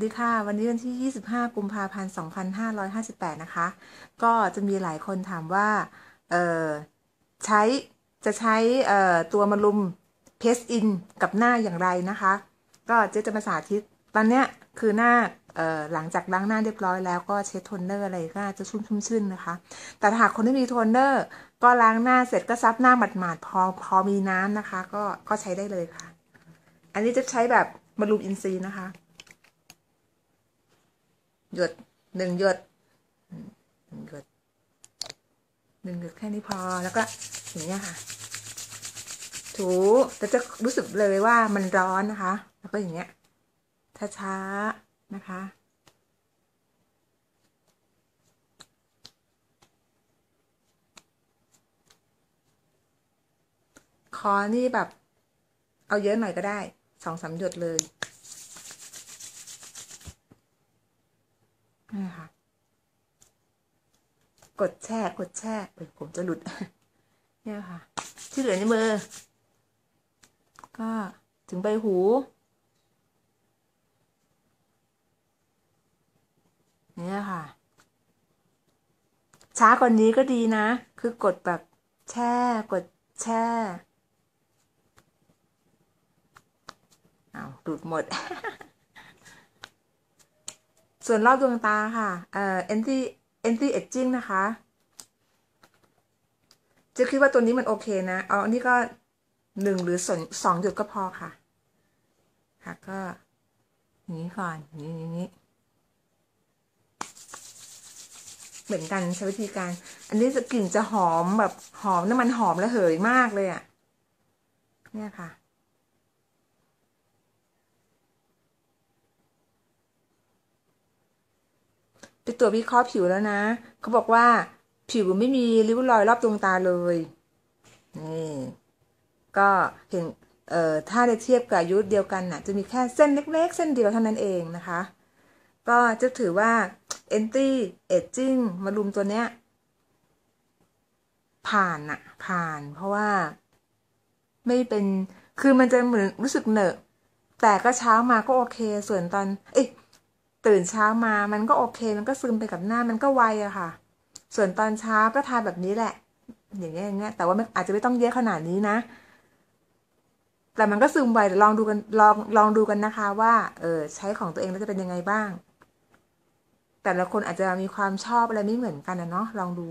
สวัสดีค่ะวันนี้วันที่ 25 กุมภาพันธ์ 2558 นะคะ ก็จะมีหลายคนถามว่า เออใช้จะใช้เอ่อตัวมารุมเพสอินกับหน้าอย่างไรนะคะ ก็เจ๊จะมาสาธิต ตอนเนี้ยคือหน้าเอ่อหลังจากล้างหน้าเรียบร้อยแล้วก็เช็ดโทนเนอร์อะไรก็จะชุ่มชุ่มชื่นนะคะ แต่หากคนที่มีโทนเนอร์ ก็ล้างหน้าเสร็จก็ซับหน้าหมาดๆพอพอมีน้ำนะคะ ก็ก็ใช้ได้เลยค่ะ อันนี้จะใช้แบบมารุมอินซีนะคะ หยดหนึ่งหยดหนึ่งหยดหนึ่งหยดแค่นี้พอแล้วก็อย่างนี้ยค่ะ ถูแต่จะรู้สึกเลยว่ามันร้อนนะคะ แล้วก็อย่างเงี้ยช้าๆนะคะคอนี่แบบ เอาเยอะหน่อยก็ได้สองสามหยดเลย นี่ค่ะกดแช่กดแช่เอ้ยผมจะหลุด เนี่ยค่ะ ที่เหลือในมือ ก็ถึงใบหู เนี่ยค่ะ ช้ากว่านนี้ก็ดีนะ คือกดแบบแช่ กดแช่เอาหลุดหมด ส่วนรอบดวงตาค่ะเอ่อ anti anti aging นะคะจะคิดว่าตัวนี้มันโอเคนะ เอาอันนี้ก็หนึ่งหรือสองสองหยดก็พอค่ะ ค่ะก็อย่างนี้ก่อนอย่างนี้อย่างนี้ เหมือนกันใช้วิธีการ อันนี้จะกลิ่นจะหอมแบบหอมน้ำมันหอมและเหยมากเลยอะ่ะ เนี่ยค่ะ ไปตรวจวิเคราะห์ผิวแล้วนะ เขาบอกว่าผิวไม่มีริ้วรอยรอบดวงตาเลยนี่ก็เห็นเอ่อถ้าได้เทียบกับอายุเดียวกันน่ะ จะมีแค่เส้นเล็ก ๆ เส้นเดียวเท่านั้นเองนะคะ ก็จะถือว่า anti aging มารุมตัวเนี้ย ผ่านอะผ่านเพราะว่า ไม่เป็นคือมันจะเหมือนรู้สึกเหนอะ แต่ก็เช้ามาก็โอเค ส่วนตอน เอ้ย ตื่นเช้ามามันก็โอเค มันก็ซึมไปกับหน้ามันก็ไวอะค่ะ ส่วนตอนเช้าก็ทาแบบนี้แหละ อย่างเงี้ยอย่างเงี้ยแต่ว่าอาจจะไม่ต้องเยอะขนาดนี้นะ แต่มันก็ซึมไวลองดูกันลองลองดูกันนะคะ ว่าเออใช้ของตัวเองแล้วจะเป็นยังไงบ้าง แต่ละคนอาจจะมีความชอบอะไรไม่เหมือนกันนะเนาะลองดู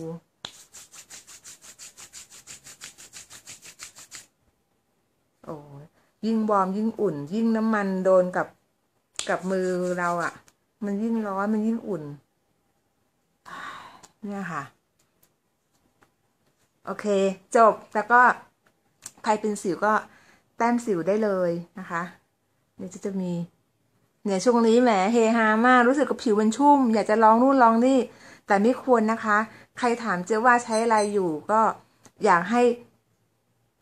โอ้ยิ่งวอร์มยิ่งอุ่น ยิ่งน้ำมันโดนกับกับมือเราอะ มันยิ่งร้อนมันยิ่งอุ่น เนี่ยค่ะ โอเค จบ แล้วก็ใครเป็นสิวก็แต้มสิวได้เลยนะคะเดี๋ยวจะจะมี เนี่ยช่วงนี้แหมเฮฮามากรู้สึกกับผิวมันชุ่ม อยากจะลองนู่นลองนี่ แต่ไม่ควรนะคะ ใครถามเจ๊ว่าใช้อะไรอยู่ก็อยากให้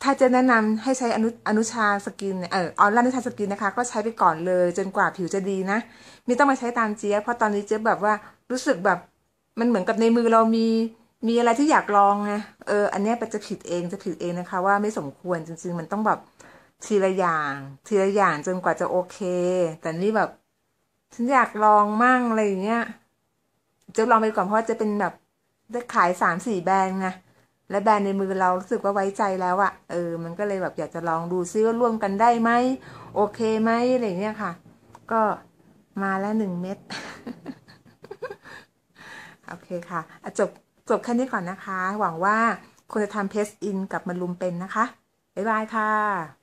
ถ้าจะแนะนำให้ใช้อนุอนุชาสกินเออออนไลน์อนุชาสกินนะคะ ก็ใช้ไปก่อนเลยจนกว่าผิวจะดีนะไม่ต้องมาใช้ตามเจี๊ยบเพราะตอนนี้เจี๊ยบแบบว่ารู้สึกแบบ มันเหมือนกับในมือเรามีมีอะไรที่อยากลองไงเออ อันนี้จะผิดเองจะผิดเองนะคะ ว่าไม่สมควรจริง ๆ มันต้องแบบทีละอย่าง ทีละอย่างจนกว่าจะโอเค แต่นี่แบบ ฉันอยากลองมั่งอะไรอย่างเงี้ยจะลองไปก่อนเพราะจะเป็นแบบได้ขายสามสี่แบรนด์ไง และแบรนด์ในมือเรารู้สึกว่าไว้ใจแล้วอะเออ มันก็เลยแบบอยากจะลองดูซิว่าร่วมกันได้ไหม โอเคไหมอะไรเงี้ยค่ะ ก็มาแล้วหนึ่งเม็ด โอเคค่ะจบจบแค่นี้ก่อนนะคะ หวังว่าคุณจะทำเพสอินกับมารุมเป็นนะคะ บ๊ายบายค่ะ